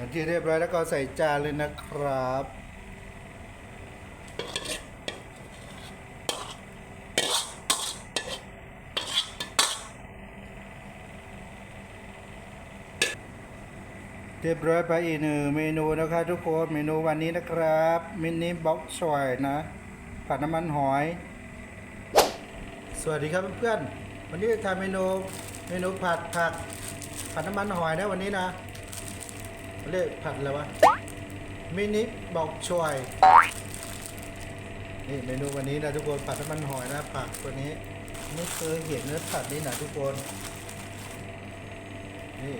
อย่างที่เรียบร้อยแล้วก็ใส่จานเลยนะครับ เรียบร้อยไปอีกหนึ่งเมนูนะครับทุกคนเมนูวันนี้นะครับมินิบ็อกชอยนะผัดน้ำมันหอย สวัสดีครับเพื่อนๆวันนี้จะทำเมนูเมนูผัดผักผัดน้ำมันหอยนะวันนี้นะ เรียกผัดอะไรวะ มินิบอกชอยนี่เมนูวันนี้นะทุกคนผัดน้ำมันหอยนะผักตัวนี้ ไม่เคยเห็นเนื้อผัดนี่นะทุกคน นี่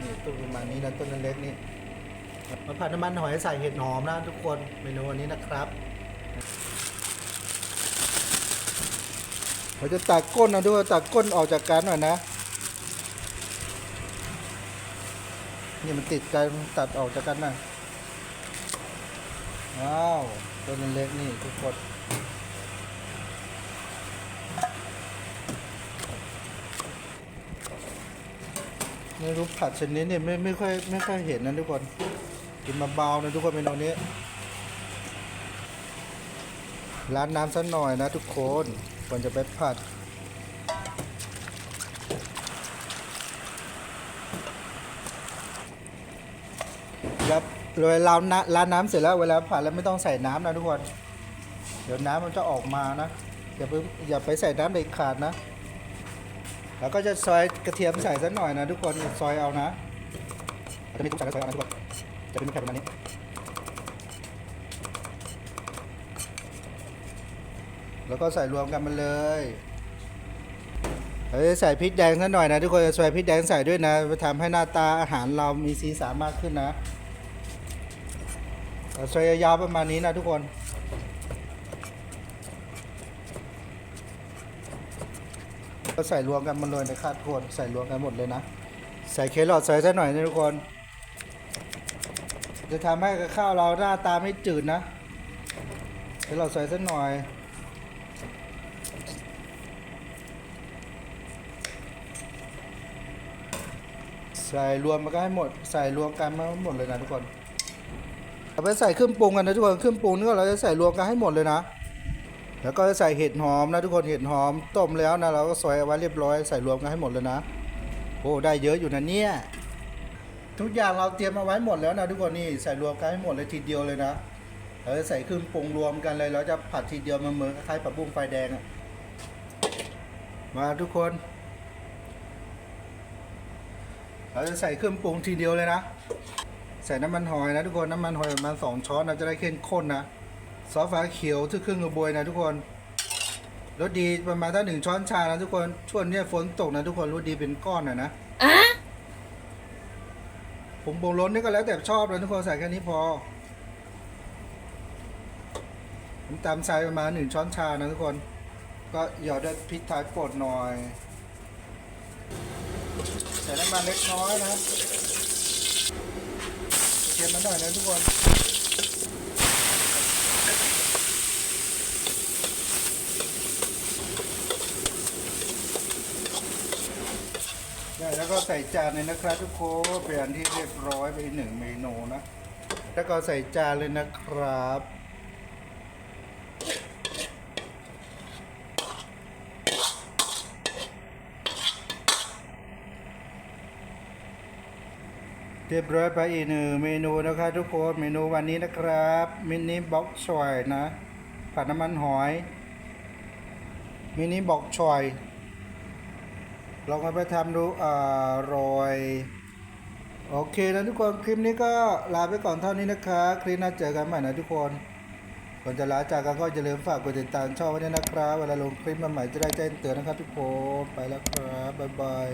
นี่ต้นประมาณนี้นะต้นเล็กนี่มาผัดน้ำมันหอยใส่เห็ดหอมนะทุกคนเมนูวันนี้นะครับเราจะตักก้นนะด้วยตักก้นออกจากกันหน่อยนะ นี่มันติดกันตัดออกจากกันนะว้าวต้นเล็กๆนี่ทุกคนไม่รู้ผัดชนิดนี่ไม่ไม่ค่อยไม่ค่อยเห็นนะทุกคน กินมาเบาๆนะทุกคนเมนูนี้ ร้านน้ำสักหน่อยนะทุกคนก่อนจะไปผัด ครับเวลาน้ำร้านน้ำเสร็จแล้วเวลาผัดแล้วไม่ต้องใส่น้ำนะทุกคน เดี๋ยวน้ำมันจะออกมานะ อย่าไปอย่าไปใส่น้ำเด็ดขาดนะ แล้วก็จะซอยกระเทียมใส่สักหน่อยนะทุกคนซอยเอานะจะมีทุกอย่างก็ซอยเอานะทุกคน จะเป็นแค่ประมาณนี้แล้วก็ใส่รวมกันมาเลยเฮ้ยใส่พริกแดงสักหน่อยนะทุกคนใส่พริกแดงใส่ด้วยนะไปทำให้หน้าตาอาหารเรามีสีสันมากขึ้นนะ เอาซยยาวประมาณนี้นะทุกคนก็ใส่รวมกันหมดเลยนะครับทุกคนใส่รวมกันหมดเลยนะ ใส่เครอทใส่สักหน่อยนะทุกคน จะทำให้ข้าวเราหน้าตาไม่จืดนะเครอทใส่สักหน่อยใส่รวมมันก็ให้หมด ใส่รวมกันมาหมดเลยนะทุกคน เอาไปใส่เครื่องปรุงกันนะทุกคนเครื่องปรุงนี่เราจะใส่รวมกันให้หมดเลยนะ แล้วก็จะใส่เห็ดหอมนะทุกคนเห็ดหอมต้มแล้วนะเราก็ซอยเอาไว้เรียบร้อยใส่รวมกันให้หมดเลยนะโอ้ได้เยอะอยู่นะเนี่ยทุกอย่างเราเตรียมเอาไว้หมดแล้วนะทุกคนนี่ใส่รวมกันให้หมดเลยทีเดียวเลยนะเราจะใส่เครื่องปรุงรวมกันเลยเราจะผัดทีเดียวมันเหมือนคล้ายๆผัดบุ้งไฟแดงอะมาทุกคน เราจะใส่เครื่องปรุงทีเดียวเลยนะ ส่น้ำมันหอยนะทุกคนน้ำมันหอยประมาณสองช้อนนะจะได้เข้มข้นนะซอสฟ้าเขียวที่ครึ่งกระบวยนะทุกคนรสดีประมาณถ้าหนึ่งช้อนชานะทุกคนช่วงเนี้ยฝนตกนะทุกคนรสดีเป็นก้อนหน่อยนะผมปรุงรสนี่ก็แล้วแต่ชอบนะทุกคนใส่แค่นี้พอ ผมตามใส่ประมาณหนึ่งช้อนชานะทุกคน ก็หยอดด้วยพริกไทยป่นหน่อยใส่น้ำมันเล็กน้อยนะ เทียมมาหน่อยนะทุกคนได้แล้วก็ใส่จานเลยนะครับทุกคนเป็นอันที่เรียบร้อยไปหนึ่งเมนูนะ แล้วก็ใส่จานเลยนะครับ เรียบร้อยไปอีกหนึ่งเมนูนะครับทุกคนเมนูวันนี้นะครับมินิบ็อกชอยนะผัดน้ำมันหอยมินิบ็อกชอยลองเอาไปทำดูอร่อยโอเคนะทุกคนคลิปนี้ก็ลาไปก่อนเท่านี้นะคะคลิปหน้าเจอกันใหม่นะทุกคนก่อนจะลาจากกันก็อย่าลืมฝากกดติดตามช่องไว้ด้วยนะครับเวลาลงคลิปใหม่จะได้แจ้งเตือนนะครับทุกคนไปแล้วครับบ๊ายบาย